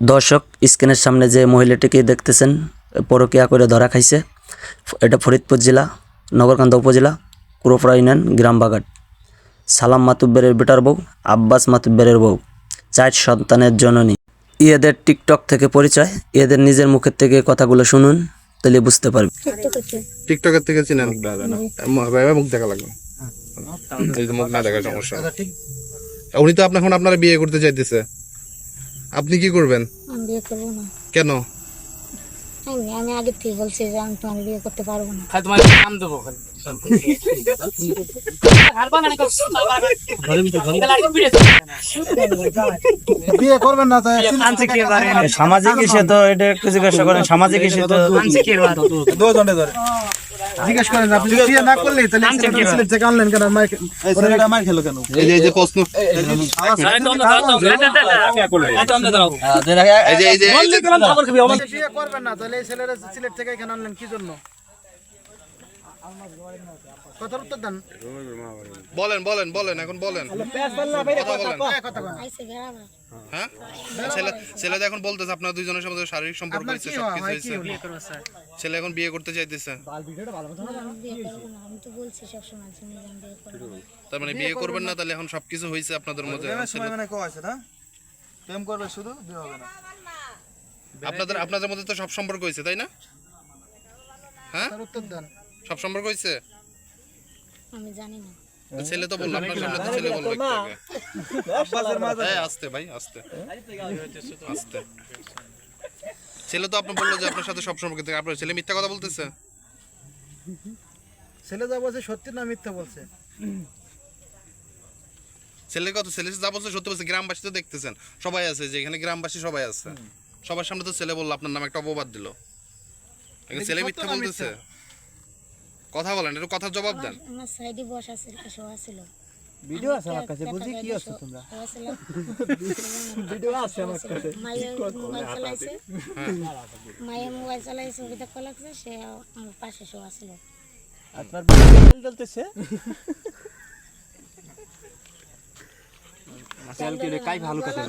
দর্শক স্ক্রিনের সামনে যে মহিলাটিকে দেখতেছেন পরকিয়া করে ধরা খাইছে এটা ফরিদপুর জেলা নগরকান্দা উপজেলা কুরোপড়া ইউনিয়ন গ্রাম বাগাট সালাম মাতুব্বেরের বেটার বউ আব্বাস মাতুব্বেরের বউ চার সন্তানের জননী। ইয়েদের টিকটক থেকে পরিচয় এদের নিজের মুখের থেকে কথাগুলো শুনুন তাহলে বুঝতে পারবে টিকটকের থেকে চিনেন? মুখ দেখা লাগবে। মুখ না দেখার সমস্যা। উনি তো আপনার এখন আপনারা বিয়ে করতে চাইতেছে। আপনি কি করবেন? আমি বিয়ে করব না। কেন? আমি আমি আগে থেকে বলছি যে আমি তোমার বিয়ে করতে পারব না। খালি তোমার নাম দেবো খালি আর বাঙালি কর বিয়ে করবেন না তাই আনছে কে বারে সামাজিক হিসেবে তো এটা একটু জিজ্ঞাসা করেন সামাজিক হিসেবে তো আনছে কে দুজনে ধরে। জিজ্ঞেস করেন আপনি যদি বিয়ে না করলে তাহলে সিলেট থেকে অনলাইন কেন মার ওরা এটা মার খেলো কেন এই যে এই যে প্রশ্ন এই যে এই যে করবেন না তাহলে এই ছেলেরা সিলেট থেকে এখানে অনলাইন কি জন্য কথার উত্তর দেন। বলেন বলেন বলেন এখন বলেন। কথা বেড়াবো হ্যাঁ ছেলে ছেলে এখন বলতেছে আপনার দুইজনের সাথে শারীরিক সম্পর্ক হয়েছে সবকিছু হয় হয়েছে ছেলে এখন বিয়ে করতে চাইতেছে। তার মানে বিয়ে করবেন না তাহলে এখন সবকিছু হয়েছে আপনাদের মধ্যে। মানে কো আছে না? প্রেম করবে শুধু বিয়ে হবে না। আপনাদের আপনাদের মধ্যে তো সব সম্পর্ক হয়েছে তাই না? হ্যাঁ? উত্তর দেন। সব সম্পর্ক হয়েছে আমি জানি না। ছেলে তো বলল আপনার সামনে তো ছেলে বলল। এই, আস্তে ভাই আস্তে। আস্তে। ছেলে তো আপনি বলল যে আপনার সাথে সব সম্পর্ক থেকে। আপনার ছেলে মিথ্যা কথা বলতেছে? ছেলে যা বলছে সত্যি না মিথ্যা বলছে? ছেলের কথা ছেলে যা বলছে সত্যি বলছে গ্রামবাসী তো দেখতেছেন। সবাই আছে যে এখানে গ্রামবাসী সবাই আছে। সবার সামনে তো ছেলে বলল আপনার নামে একটা অপবাদ দিল। এখন ছেলে মিথ্যা? বলতেছে? কথা বলেন একটু কথার জবাব দেন। আমার সাইডে বসা ছিল শোয়া ছিল। ভিডিও আছে আমার কাছে বুঝি কি আছে তোমরা? ভিডিও আছে আমার কাছে। মায়ের মোবাইল চালাইছে। মায়ের মোবাইল চালাইছে ওকে দেখা লাগছে সে আমার পাশে শোয়া ছিল। আপনার মোবাইল চলতেছে? কাই ভালো। কথা